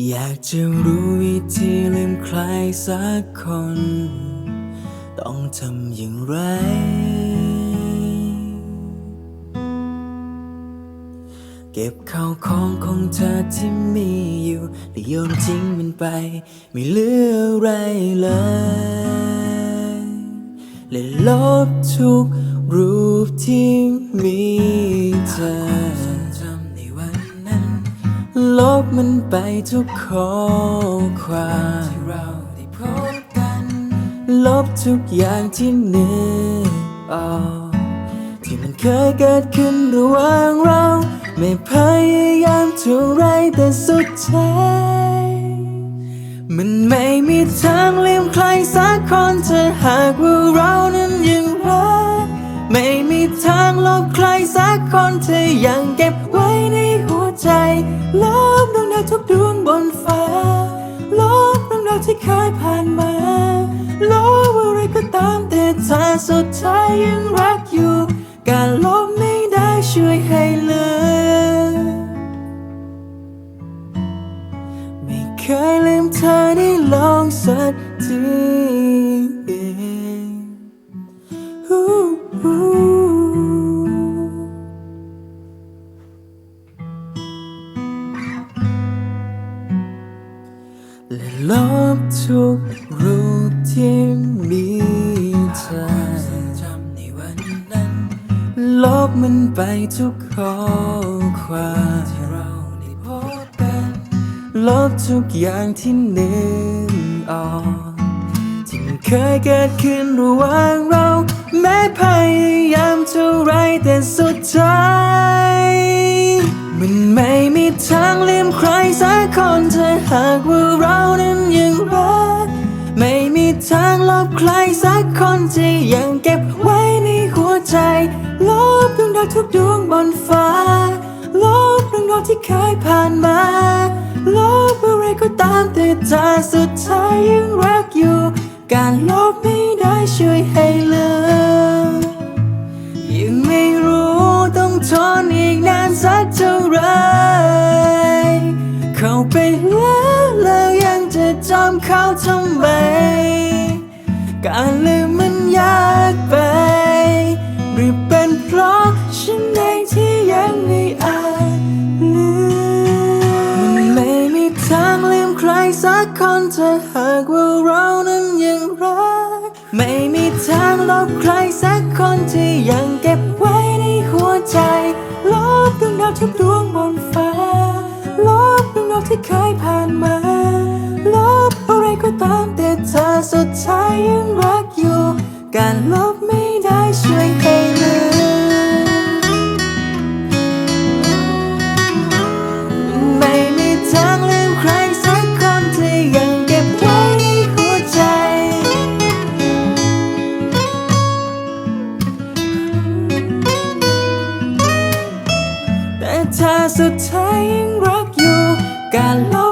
อยากจะรู้วิธีลืมใครสักคน ต้องทำอย่างไร เก็บข้าวของของเธอที่มีอยู่แล้วโยนทิ้งมันไป ไม่เหลืออะไรเลย และลบทุกรูปที่มีเธอ ลบมันไปทุกข้อความที่เราได้พบกัน ลบทุกอย่างที่นึกออกที่มันเคยเกิดขึ้นระหว่างเรา ไม่พยายามเท่าไรแต่สุดท้ายมันไม่มีทางลืมใครสักคนถ้าหากว่าเรานั้นยังรักไม่มีทางลบใครสักคนเธอยังเก็บไว้ใน ใจลบดวงดาวทุกดวงบนฟ้าลบเรื่องราวที่เคยผ่านมาลบอะไรก็ตามแต่ถ้าสุดท้ายยังรักอยู่ การลบไม่ได้ช่วยให้เลือไม่เคยลืมเธอได้ลองสักที และลบทุกรูปที่มีเธอจำในวันนั้นลบมันไปทุกข้อความที่เราได้พบกันลบทุกอย่างที่นึกออกที่มันเคยเกิดขึ้นระหว่างเรา แม้พยายามเท่าไรแต่สุดท้ายมันไม่มีทางลืมใครสักคนถ้าหากว่า ใครสักคนที่ยังเก็บไว้ในหัวใจ ลบดวงดาวทุกดวงบนฟ้า ลบเรื่องราวที่เคยผ่านมา ลบอะไรก็ตามแต่ถ้าสุดท้ายยังรักอยู่ การลบไม่ได้ช่วยให้เลือยังไม่รู้ต้องทนอีกนานสักเท่าไหรเข้าไปแล้วแล้วยังจะจำเขาทำารลืมมันยากไป หรือเป็นเพราะฉันเองที่ยังไม่อาจลืมมันไม่มีทางลืมใครสักคนถ้าหากว่าเรานั้นยังรัก ไม่มีทางลบใครสักคนที่ยังเก็บไว้ในหัวใจ ลบดวงดาวทุกดวงบนฟ้า ลบเรื่องราวที่เคยผ่านมา ลบอะไรก็ตามแต่ถ้าสุดท้ายยังรักอยู่ การลบไม่ได้ช่วยให้ลืมไม่มีทางลืมใครสักคนที่ยังเก็บไว้ในหัวใจ แต่ถ้าสุดท้ายยังรักอยู่ การลบ